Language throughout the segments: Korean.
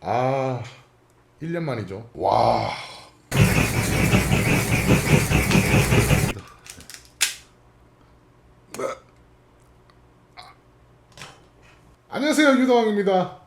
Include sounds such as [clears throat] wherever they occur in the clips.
아 1년 만이죠. 와. 안녕하세요 유도왕입니다.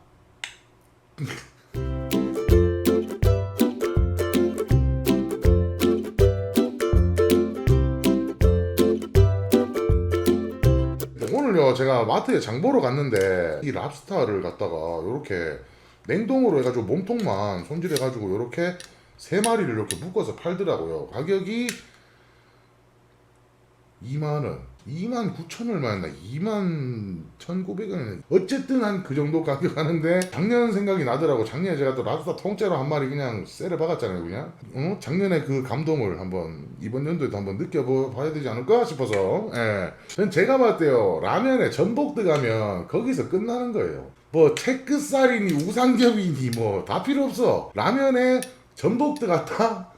오늘요 제가 마트에 장 보러 갔는데 이 랍스타를 갖다가 이렇게 냉동으로 해가지고 몸통만 손질해가지고 이렇게 세 마리를 이렇게 묶어서 팔더라고요. 가격이 2만 원, 2만 9천 얼마였나? 2만 1,900원. 어쨌든 한 그 정도 가격 하는데 작년 생각이 나더라고. 작년에 제가 또 랍스타 통째로 한 마리 그냥 쎄를 박았잖아요, 그냥. 어? 작년에 그 감동을 한번 이번 연도에도 한번 느껴봐야 되지 않을까 싶어서. 예. 전 제가 봤을 때요. 라면에 전복 들어가면 거기서 끝나는 거예요. 뭐 체크살이니 우상겹이니 뭐 다 필요 없어. 라면에 전복 들어갔다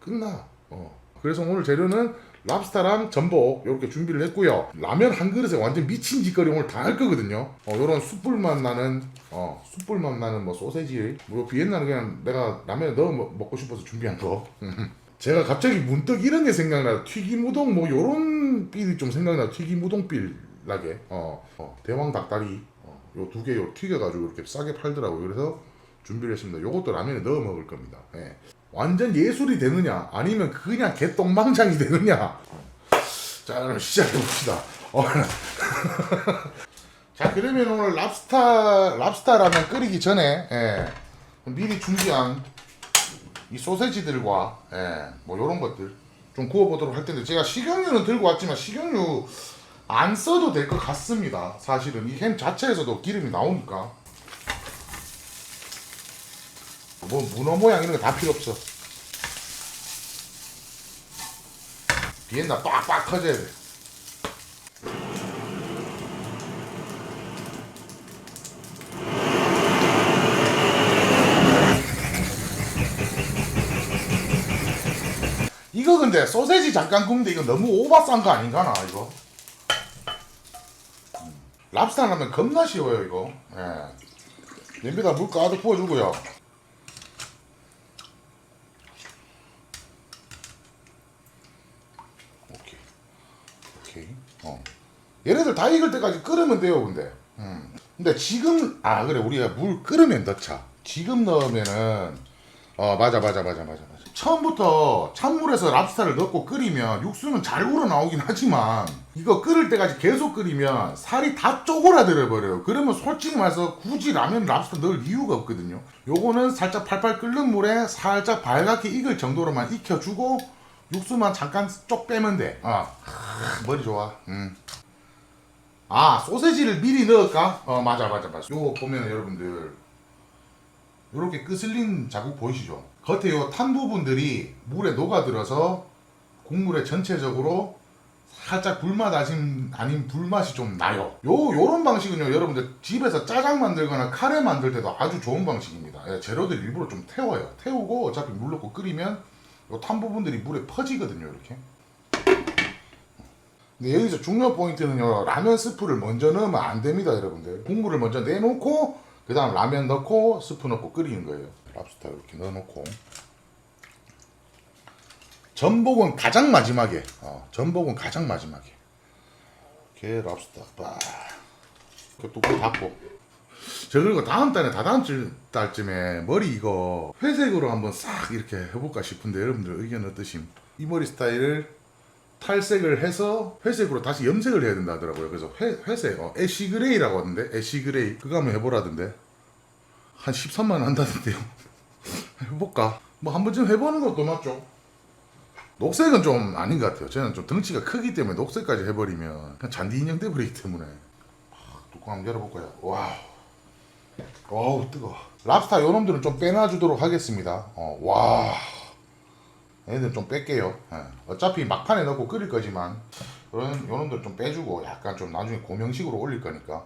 끝나. 어. 그래서 오늘 재료는 랍스타랑 전복 이렇게 준비를 했고요. 라면 한 그릇에 완전 미친 짓거리 오늘 다 할 거거든요. 어, 요런 숯불맛 나는 어, 숯불맛 나는 뭐 소세지, 뭐 비엔나는 그냥 내가 라면에 넣어 먹- 먹고 싶어서 준비한 거. [laughs] 제가 갑자기 문득 이런 게 생각나. 튀김 우동 뭐 요런 빌이 좀 생각나. 튀김 우동 빌 나게. 어, 어, 대왕 닭다리 어, 요 두 개 요 튀겨가지고 이렇게 싸게 팔더라고요. 그래서 준비를 했습니다. 요것도 라면에 넣어 먹을 겁니다. 예. 완전 예술이 되느냐 아니면 그냥 개똥망장이 되느냐 자 그럼 시작해 봅시다 어, [laughs] 자 그러면 오늘 랍스타 랍스타 라면 끓이기 전에 예, 미리 준비한 이 소세지들과 예, 뭐 요런 것들 좀 구워보도록 할 텐데 제가 식용유는 들고 왔지만 식용유 안 써도 될 것 같습니다 사실은 이 햄 자체에서도 기름이 나오니까 뭐 문어 모양 이런 거 다 필요 없어. 비엔나 빡빡 터져야 돼. 이거 근데 소세지 잠깐 굽는데 이거 너무 오바싼 거 아닌가 나 이거? 음. 랍스타 라면 겁나 쉬워요 이거. 예. 냄비다 물 가득 부어주고요. 오케이. 오케이. 어. 얘네들 다 익을 때까지 끓으면 돼요, 근데. 음. 근데 지금 아 그래 우리가 물 끓으면 넣자. 지금 넣으면은 어 맞아 맞아 맞아 맞아. 처음부터 찬물에서 랍스타를 넣고 끓이면 육수는 잘 우러나오긴 하지만 이거 끓을 때까지 계속 끓이면 살이 다 쪼그라들어 버려요. 그러면 솔직히 말해서 굳이 라면 랍스타 넣을 이유가 없거든요. 요거는 살짝 팔팔 끓는 물에 살짝 발갛게 익을 정도로만 익혀주고 육수만 잠깐 쪽 빼면 돼. 아, 하, 머리 좋아. 음. 아, 소세지를 미리 넣을까? 어, 맞아, 맞아, 맞아. 요거 보면 여러분들 요렇게 끄슬린 자국 보이시죠? 겉에 요 탄 부분들이 물에 녹아들어서 국물에 전체적으로 살짝 불맛 아닌, 아닌 불맛이 좀 나요. 요, 요런 방식은요, 여러분들 집에서 짜장 만들거나 카레 만들 때도 아주 좋은 방식입니다. 예, 재료들 일부러 좀 태워요. 태우고 어차피 물 넣고 끓이면 요 탄 부분들이 물에 퍼지거든요, 이렇게. 근데 여기서 중요 포인트는요, 라면 스프를 먼저 넣으면 안 됩니다, 여러분들. 국물을 먼저 내놓고, 그 다음 라면 넣고, 스프 넣고 끓이는 거예요. 랍스타 이렇게 넣어놓고. 전복은 가장 마지막에, 어, 전복은 가장 마지막에. 이렇게 랍스타, 빡. 그 뚜껑 닫고. 저 그리고 다음 달에 다다음 주 달쯤에 머리 이거 회색으로 한번 싹 이렇게 해볼까 싶은데 여러분들 의견 어떠심? 이 머리 스타일을 탈색을 해서 회색으로 다시 염색을 해야 된다 하더라고요. 그래서 회, 회색, 어, 애쉬 그레이라고 하던데 애쉬 그레이 그거 한번 해보라던데 한 13만 원 한다던데요. [laughs] 해볼까? 뭐 한 번쯤 해보는 것도 맞죠? 녹색은 좀 아닌 것 같아요. 저는 좀 덩치가 크기 때문에 녹색까지 해버리면 그냥 잔디 인형 돼버리기 때문에 아, 뚜껑 한번 열어볼까요? 와우. 와우 뜨거. 랍스타 요놈들은 좀 빼놔주도록 하겠습니다. 어, 와. 얘들 좀 뺄게요. 예. 어차피 막판에 넣고 끓일 거지만 요런 요놈들 좀 빼주고 약간 좀 나중에 고명식으로 올릴 거니까.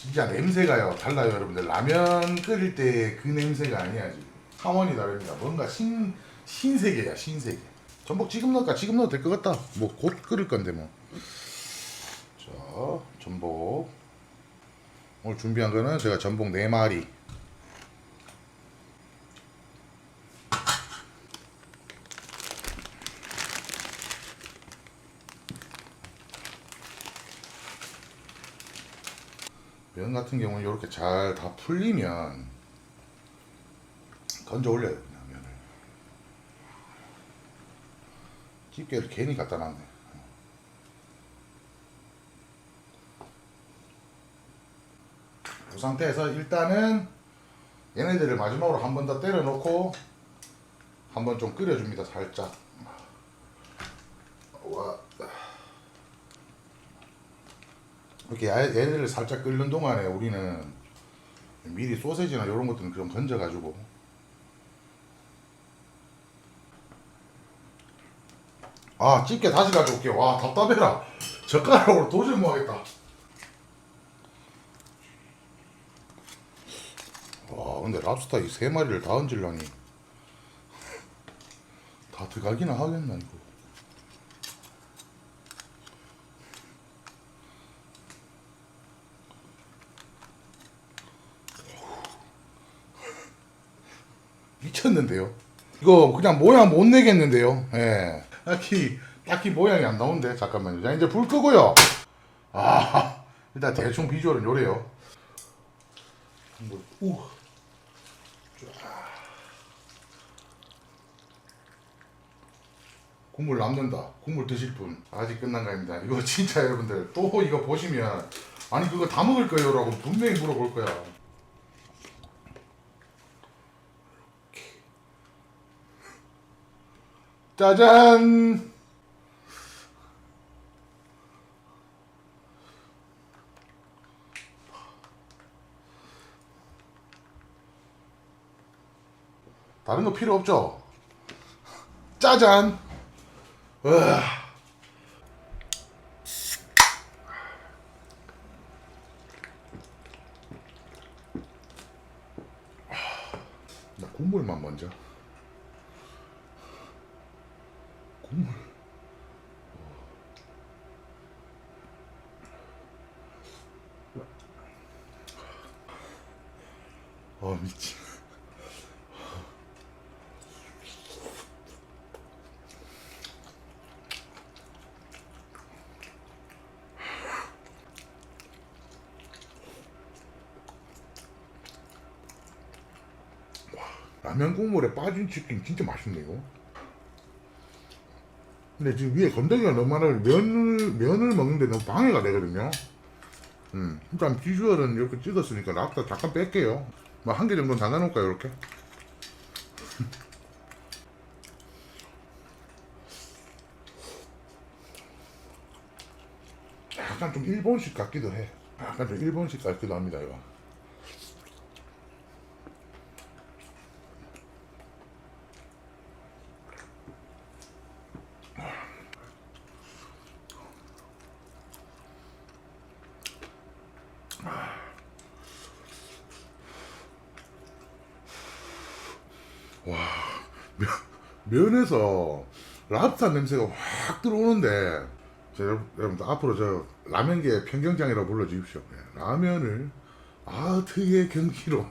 진짜 냄새가요. 달라요 여러분들. 라면 끓일 때 그 냄새가 아니야 지금. 차원이 다릅니다. 뭔가 신 신세계야 신세계. 전복 지금 넣을까? 지금 넣어도 될 것 같다. 뭐 곧 끓일 건데 뭐. 자, 전복. 오늘 준비한 거는 제가 전복 4마리 면 같은 경우는 이렇게 잘 다 풀리면 건져 올려요 그냥 면을. 집게를 괜히 갖다 놨네. 이 상태에서 일단은 얘네들을 마지막으로 한 번 더 때려 놓고 한 번 좀 끓여줍니다 살짝 와. 이렇게 야- 얘네들을 살짝 끓는 동안에 우리는 미리 소세지나 이런 것들은 좀 건져가지고. 아 집게 다시 가져올게요. 와 답답해라. 젓가락으로 도저히 못하겠다. 와 근데 랍스타 이 세 마리를 다 얹으려니. 다 들어가기나 하겠나 이거 미쳤는데요 이거 그냥 모양 못 내겠는데요 예 딱히 딱히 모양이 안 나오는데 잠깐만요 자 이제 불 끄고요 아 일단 대충 비주얼은 요래요 우. 국물 남는다. 국물 드실 분 아직 끝난 거 아닙니다. 이거 진짜 여러분들 또 이거 보시면 아니 그거 다 먹을 거예요 라고 분명히 물어볼 거야. 짜잔. 다른 거 필요 없죠? 짜잔. 으아. 나 국물만 먼저. 국물. 어 미치. 라면 국물에 빠진 치킨 진짜 맛있네 이거. 근데 지금 위에 건더기가 너무 많아서 면을 면을 먹는데 너무 방해가 되거든요. 음, 일단 비주얼은 이렇게 찍었으니까 랍스터 잠깐 뺄게요. 뭐 한 개 정도는 담가놓을까요 이렇게? [laughs] 약간 좀 일본식 같기도 해. 약간 좀 일본식 같기도 합니다 이거. 면, 면에서 랍스타 냄새가 확 들어오는데 여러분들 앞으로 저 라면계 평경장이라고 불러주십시오. 네, 라면을 아 특유의 경기로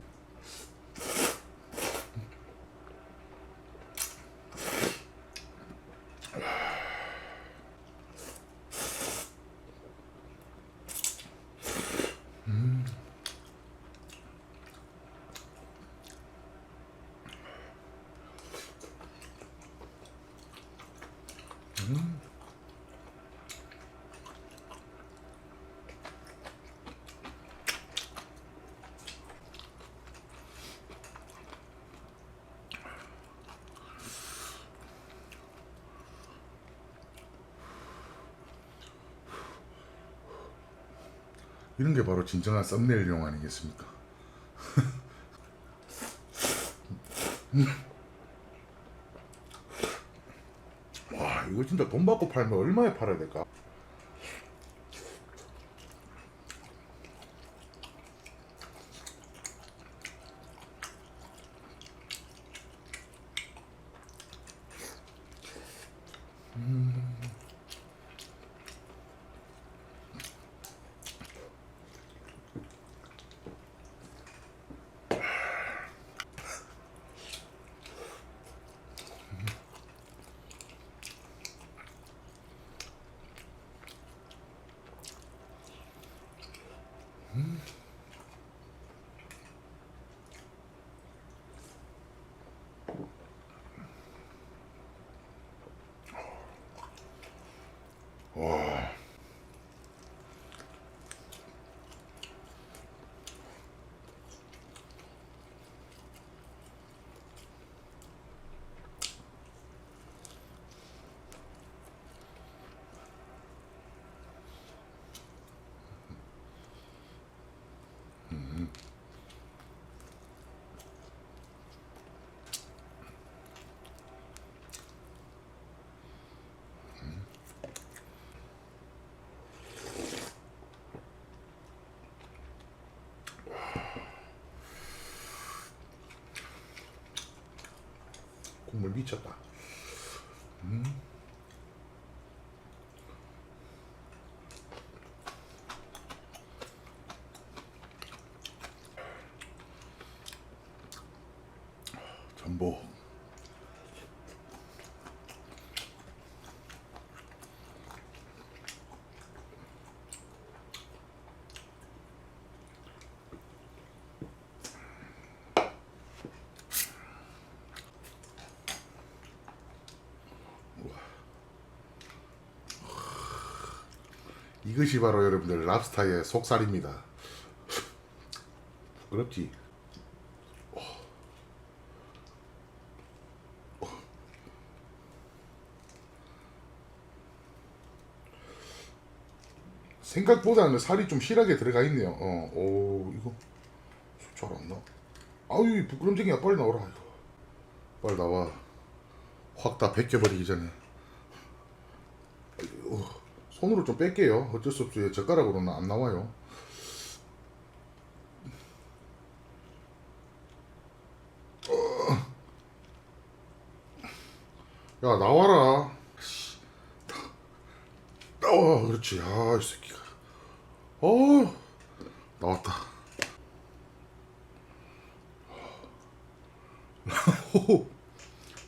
이런 게 바로 진정한 썸네일 용 아니겠습니까? [laughs] 와 이거 진짜 돈 받고 팔면 얼마에 팔아야 될까? 국물 미쳤다. 전복. 이것이 바로 여러분들 랍스타의 속살입니다. 부끄럽지? 생각보다는 살이 좀 실하게 들어가 있네요. 어, 오 이거 잘안 나. 아유 이 부끄럼쟁이야 빨리 나오라 이거. 빨리 나와. 확 다 벗겨버리기 전에. 손으로 좀 뺄게요. 어쩔 수 없어요. 젓가락으로는 안 나와요. 어. 야 나와라. 씨. 나와 그렇지. 아이 새끼가. 어 나왔다. [laughs]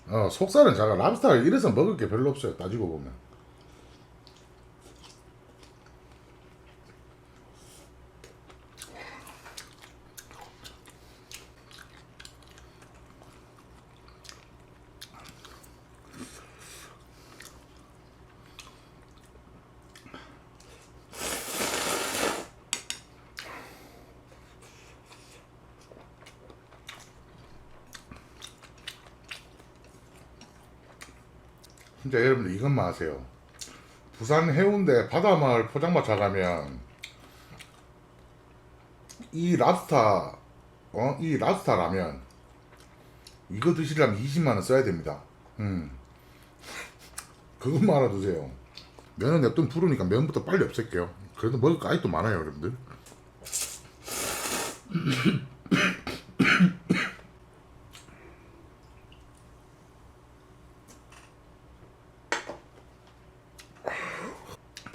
어 속살은 작아. 랍스타를 이래서 먹을 게 별로 없어요. 따지고 보면. 진짜 여러분들 이것만 아세요. 부산 해운대 바다마을 포장마차 가면 이 랍스타 어? 이 랍스타 라면 이거 드시려면 20만 원 써야 됩니다. 음. [laughs] 그것만 알아두세요. 면은 냅둔 부르니까 면부터 빨리 없앨게요. 그래도 먹을 거 아직도 많아요, 여러분들. [clears throat]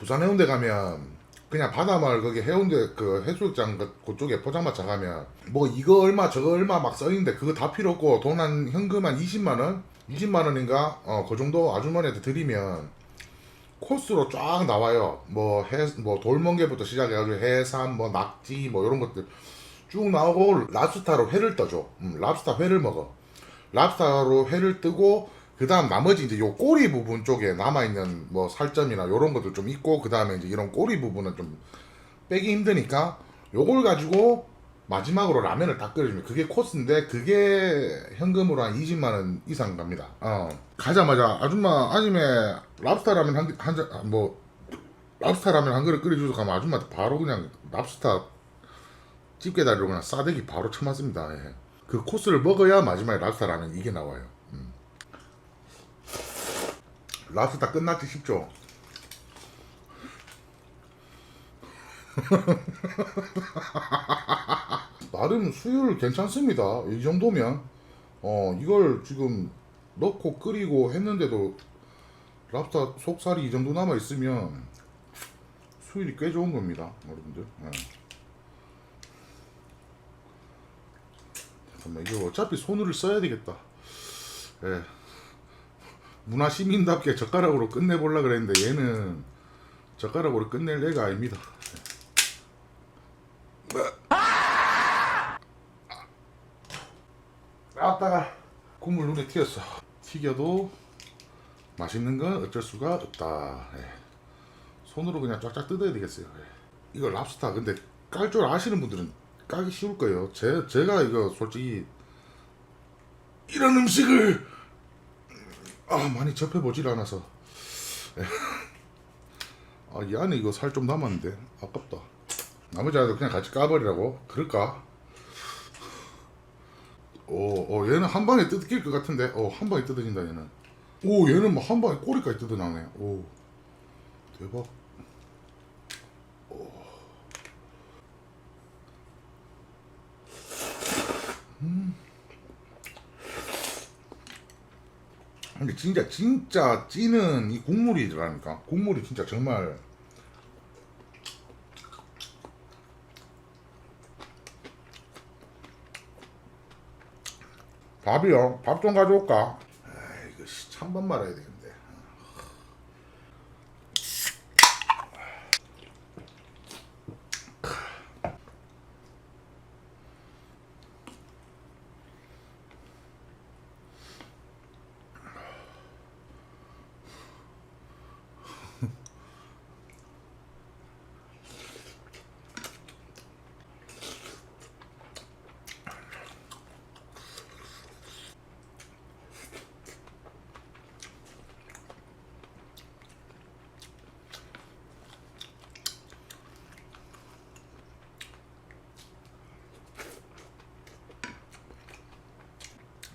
부산 해운대 가면 그냥 바다마을 거기 해운대 그 해수욕장 그- 그쪽에 포장마차 가면 뭐 이거 얼마 저거 얼마 막 써있는데 그거 다 필요 없고 돈 한 현금 한 20만 원? 20만 원인가? 어 그 정도 아주머니한테 드리면 코스로 쫙 나와요. 뭐 해 뭐 돌멍게부터 시작해가지고 해삼 뭐 낙지 뭐 이런 것들 쭉 나오고 랍스타로 회를 떠줘. 음, 랍스타 회를 먹어. 랍스타로 회를 뜨고 그 다음 나머지 이제 요 꼬리 부분 쪽에 남아있는 뭐 살점이나 요런 것들 좀 있고 그 다음에 이제 이런 꼬리 부분은 좀 빼기 힘드니까 요걸 가지고 마지막으로 라면을 딱 끓여주면 그게 코스인데 그게 현금으로 한 20만 원 이상 갑니다. 어 가자마자 아줌마 아침에 랍스타 라면 한한 뭐 랍스타 라면 한 그릇 끓여주서 가면 아줌마한테 바로 그냥 랍스타 집게다리로 그냥 싸대기 바로 쳐맞습니다. 예. 그 코스를 먹어야 마지막에 랍스타 라면 이게 나와요. 음. 랍스타 끝났지 싶죠? [laughs] 나름 수율 괜찮습니다. 이 정도면 어 이걸 지금 넣고 끓이고 했는데도 랍스타 속살이 이 정도 남아 있으면 수율이 꽤 좋은 겁니다, 여러분들. 예. 잠깐만 이거 어차피 손으로 써야 되겠다. 예. 문화 시민답게 젓가락으로 끝내보려 그랬는데 얘는 젓가락으로 끝낼 애가 아닙니다. 아따가 국물 눈에 튀었어. 튀겨도 맛있는 건 어쩔 수가 없다. 예. 손으로 그냥 쫙쫙 뜯어야 되겠어요. 예. 이거 랍스타 근데 깔 줄 아시는 분들은 까기 쉬울 거예요. 제 제가 이거 솔직히 이런 음식을 아 많이 접해 보질 않아서 예. 아이 안에 이거 살 좀 남았는데 아깝다. 나머지 아들 그냥 같이 까버리라고 그럴까? 오, 어, 얘는 한 방에 뜯길 것 같은데, 어, 한 방에 뜯어진다 얘는. 오, 얘는 뭐한 방에 꼬리까지 뜯어나네. 오, 대박. 오. 음. 근데 진짜 진짜 찌는 이 국물이라니까. 국물이 진짜 정말. 밥이요. 밥 좀 가져올까? 아 이거 씨, 찬밥 말아야 되겠는데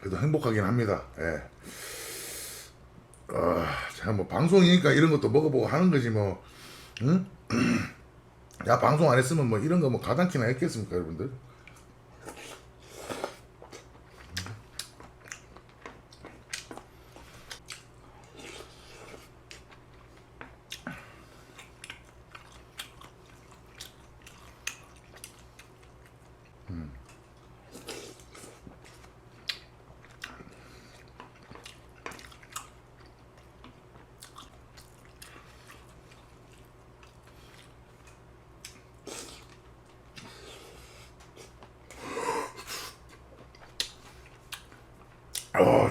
그래도 행복하긴 합니다. 예. 어, 자, 뭐 방송이니까 이런 것도 먹어보고 하는 거지 뭐, 응? [clears throat] 야 방송 안 했으면 뭐 이런 거 뭐 가당키나 했겠습니까, 여러분들?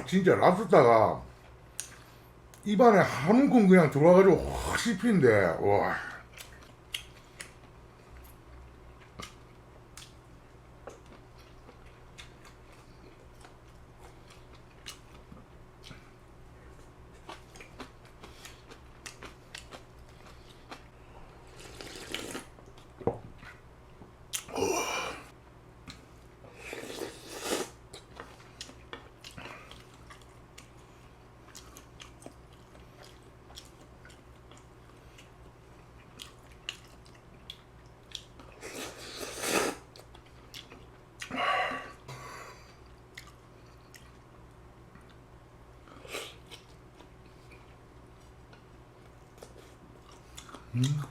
진짜 랍스타가 입안에 한 움큼 그냥 들어와가지고 확 씹히는데, 와. Mm.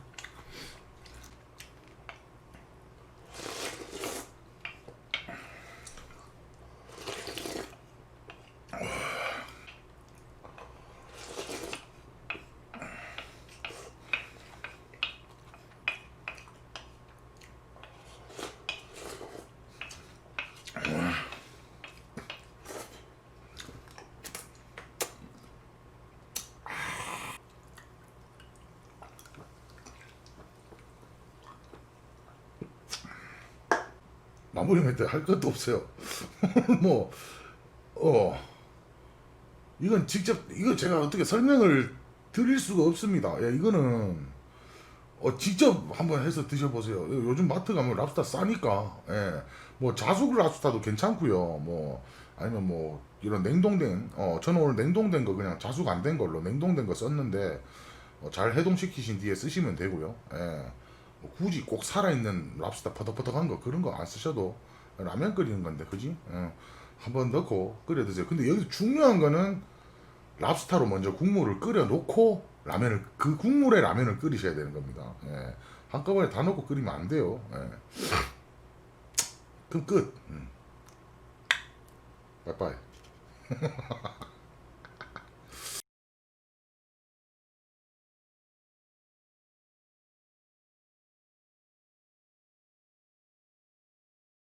멘트 할 것도 없어요. [laughs] 뭐, 어, 이건 직접, 이거 제가 어떻게 설명을 드릴 수가 없습니다. 야, 이거는, 어, 직접 한번 해서 드셔보세요. 요즘 마트 가면 랍스타 싸니까, 예. 뭐, 자숙 랍스타도 괜찮고요 뭐, 아니면 뭐, 이런 냉동된, 어, 저는 오늘 냉동된 거 그냥 자숙 안 된 걸로 냉동된 거 썼는데, 어, 잘 해동시키신 뒤에 쓰시면 되고요. 예. 뭐 굳이 꼭 살아있는 랍스타 퍼덕퍼덕한 거 그런 거 안 쓰셔도 라면 끓이는 건데 그지? 예. 한번 넣고 끓여 드세요. 근데 여기서 중요한 거는 랍스타로 먼저 국물을 끓여 놓고 라면을 그 국물에 라면을 끓이셔야 되는 겁니다. 예. 한꺼번에 다 넣고 끓이면 안 돼요. 예. 그럼 끝. 음. 빠이빠이. [laughs]